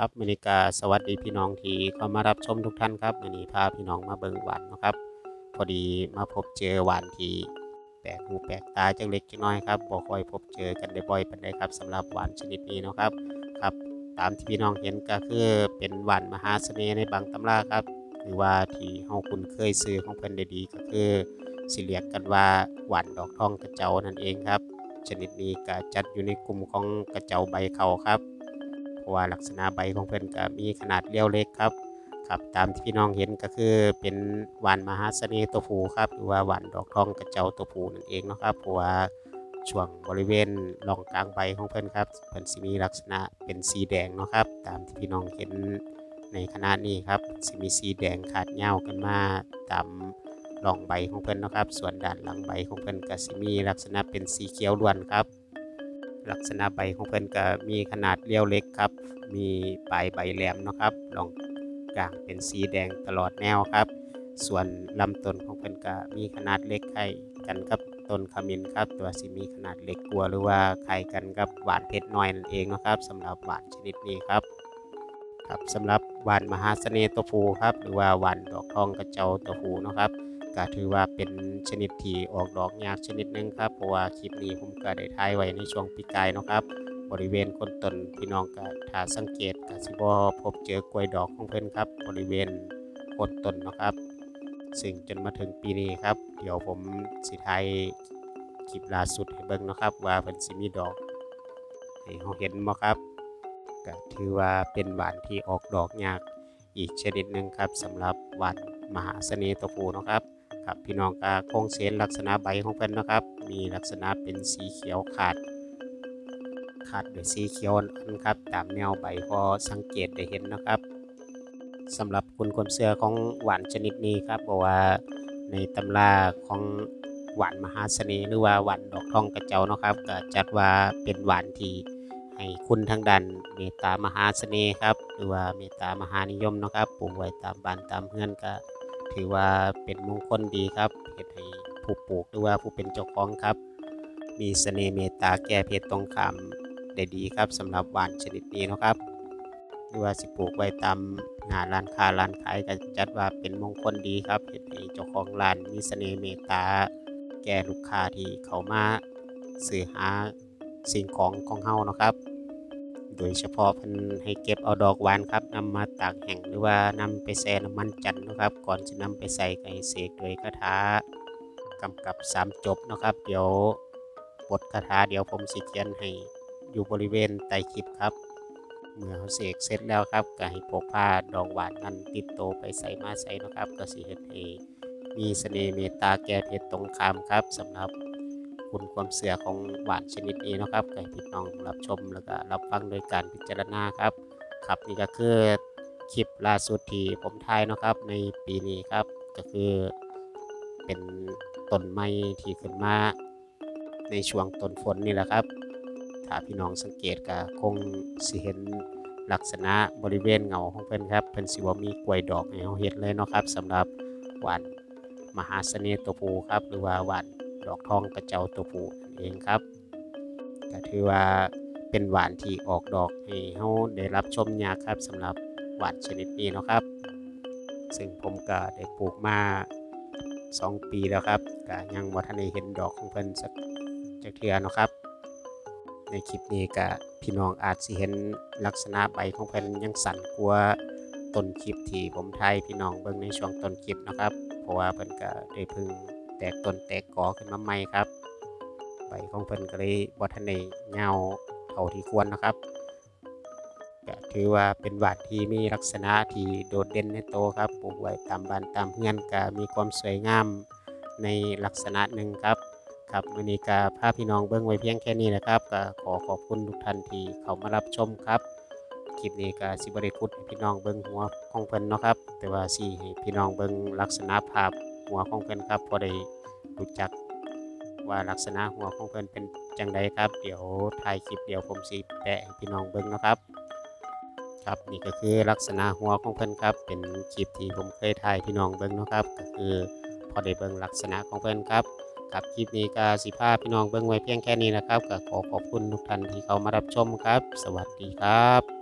ครับเมอนิกาสวัสดีพี่น้องที่เข้ามารับชมทุกท่านครับวันนี้พาพี่น้องมาเบิ่งหวานนะครับ พอดีมาพบเจอหวานที่แปลกหูแปลกตาจังเล็กจังน้อยครับบ่ค่อยพบเจอกันได้บ่อยปานใดครับสำหรับหวานชนิดนี้นะครับครับ ตามที่พี่น้องเห็นก็คือเป็นหวานมหาเสน่ห์ในบางตำราครับหรือว่าที่เฮาคุ้นเคยซื้อของเพิ่นได้ดีก็คือสิเรียกกันว่าหวานดอกทองกระเจ้านั่นเองครับ ชนิดนี้ก็จัดอยู่ในกลุ่มของกระเจ้าใบเขาครับ ราะว่าลักษณะใบของเพิ่อนก็มีขนาดเลี้ยวเล็กครับครับตามที่พี่น้องเห็นก็คือเป็นหวานมหาเสน่ห์ตัวผูครับหรือว่าหวานดอกทองกระเจ้าตัวผูนั่นเองนะครับเพราะว่าช่วงบริเวณร่องกลางใบของเพิ่อนครับเพิ่อนสิมีลักษณะเป็นสีแดงนะครับ ตามที่พี่น้องเห็นในขณะนี้ครับสิมีสีแดงขาดเหย้ากันมาตามร่องใบของเพิ่อนนะครับ ส่วนด้านหลังใบของเพิ่อนก็สิมีลักษณะเป็นสีเขียวล้วนครับ ลักษณะใบของเพิ่นก็มีขนาดเลี้ยวเล็กครับ มีปลายใบแหลมเนาะครับรองกลางเป็นสีแดงตลอดแนวครับ ส่วนลำต้นของเพิ่นก็มีขนาดเล็กคล้ายกันกับต้นขมิ้นครับ ตัวสิมีขนาดเล็กกว่าหรือว่าคล้ายกันกับหวานเพชรน้อยนั่นเองนะครับสำหรับหวานชนิดนี้ครับครับสำหรับหวานมหาเสน่ห์ตัวผู้ครับ หรือว่าหวานดอกทองกระเจ้าตัวผู้เนะครับ ก็ถือว่าเป็นชนิดที่ออกดอกยากชนิดหนึงครับเพราะว่าคลิปนี้ผมก็ได้ถ่ายไว้ในช่วงปีกายนะครับ บริเวณก้นต้นพี่น้องก็ถ้าสังเกตก็สิบ่พบเจอกล้วยดอกของเพิ่นครับ บริเวณก้นต้นนะครับ ซึ่งจนมาถึงปีนี้ครับ เดี๋ยวผมสิถ่ายคลิปล่าสุดให้เบิ่งนะครับ ว่าเพิ่นสิมีดอกให้เฮาเห็นบ่ครับก็ถือว่าเป็นหวานที่ออกดอกยากอีกชนิดหนึ่งครับสำหรับหวานมหาเสน่ห์ตัวผู้เนะครับ ครับพี่น้องก็คงเส้นลักษณะใบของเพิ่นนะครับ มีลักษณะเป็นสีเขียวขาด ขาดด้วยสีเขียวอ่นครับตามแนวใบพอสังเกตได้เห็นนะครับสำหรับคุณความเชื่อของหวานชนิดนี้ครับบอกว่าในตำราของหวานมหาเสน่ห์หรือว่าหวานดอกทองกระเจ้าเนาะครับก็จัดว่าเป็นหวานที่ให้คุณทางด้านเมตตามหาเสน่ห์ครับ หรือว่าเมตตามหานิยมนะครับปลูกไว้ตามบ้านตามเฮือนก็ ถือว่าเป็นมงคลดีครับเฮ็ดให้ผู้ปลูกหรือว่าผู้เป็นเจ้าของครับ มีเสน่ห์เมตตาแก้เพศตรงข้ามได้ดีครับสำหรับหวานชนิดนี้นะครับ หรือว่าสิปลูกไว้ตามหน้าร้านค้าร้านขายก็จัดว่าเป็นมงคลดีครับเฮ็ดให้เจ้าของร้านมีเสน่ห์เมตตาแก่ลูกค้าที่เขามาซื้อหาสิ่งของของเฮานะครับ โดยเฉพาะเพิ่นให้เก็บเอาดอกหวานครับนำมาตากแห้งหรือว่านำไปแช่น้ำมันจันทร์นะครับ ก่อนจะนำไปใส่ไก่เสกโดยคาถากำกับสามจบนะครับ เดี๋ยวบทคาถาเดี๋ยวผมสิเขียนให้อยู่บริเวณใต้คลิปครับ เมื่อเขาเสกเสร็จแล้วครับก็ให้พกผ้าดอกหวานนั้นติดโตไปใส่มาใส่นะครับ ก็สิเฮ็ดให้มีเสน่ห์เมตตาแก่เพศตรงข้ามครับสำหรับ คุณความเสื่อของหวานชนิดนี้นะครับก็ให้พี่น้องรับชมแล้วก็รับฟังโดยการพิจารณาครับ ครับนี่ก็คือคลิปล่าสุดที่ผมถ่ายนะครับในปีนี้ครับ ก็คือเป็นต้นไม้ที่ขึ้นมาในช่วงต้นฝนนี่แหละครับ ถ้าพี่น้องสังเกตก็คงสิเห็นลักษณะบริเวณเงาของเพิ่นครับเพิ่นสิบ่มีกล้วยดอกให้เราเห็นเลยเนาะครับสำหรับหวานมหาเสน่ห์ตัวผู้ครับ หรือว่าหวาน ดอกทองกระเจ้าตัวผู้นั่นเองครับก็ถือว่าเป็นหวานที่ออกดอกให้เฮาได้รับชมยาครับสำหรับหวานชนิดนี้เนาะครับ ซึ่งผมก็ได้ปลูกมา 2 ปีแล้วครับก็ยังบ่ทันได้เห็นดอกของเพิ่นสักจักเทื่อเนาะครับ ในคลิปนี้ก็พี่น้องอาจสิเห็นลักษณะใบของเพิ่นยังสั่นกว่าต้นคลิปที่ผมถ่ายพี่น้องเบิ่งในช่วงต้นคลิปนะครับ เพราะว่าเพิ่นก็ได้พึ่ง แตกต้นแตกกอขึ้นมาใหม่ครับ ใบของเพิ่นก็เลยบ่ทันได้เงาเท่าที่ควรนะครับก็ถือว่าเป็นหวานที่มีลักษณะที่โดดเด่นในโตวครับปลูกไว้ตามบ้านตามเฮือนก็มีความสวยงามในลักษณะหนึ่งครับครับมือนี้ก็พาพี่น้องเบิ่งไว้เพียงแค่นี้นะครับก็ขอขอบคุณทุกท่านที่เข้ามารับชมครับคลิปนี้ก็สิบ่ได้คุดพี่น้องเบิ่งหัวของเพิ่นเนาะครับ แต่ว่าสิให้พี่น้องเบิ่งลักษณะภาพ หัวของเพิ่นครับพอได้รู้จักว่าลักษณะหัวของเพิ่นเป็นจังใดครับ เดี๋ยวถ่ายคลิปเดี๋ยวผมสิแปะให้พี่น้องเบิ่งนาะครับครับนี่ก็คือลักษณะหัวของเพิ่นครับ เป็นคลิปที่ผมเคยถ่ายพี่น้องเบิ่งนาะครับ ก็คือพอได้เบิ่งลักษณะของเพิ่นครับครับคลิปนี้ก็สิพาพี่น้องเบิ่งไว้เพียงแค่นี้นะครับก็ขอขอบคุณทุกท่านที่เข้ามารับชมครับ สวัสดีครับ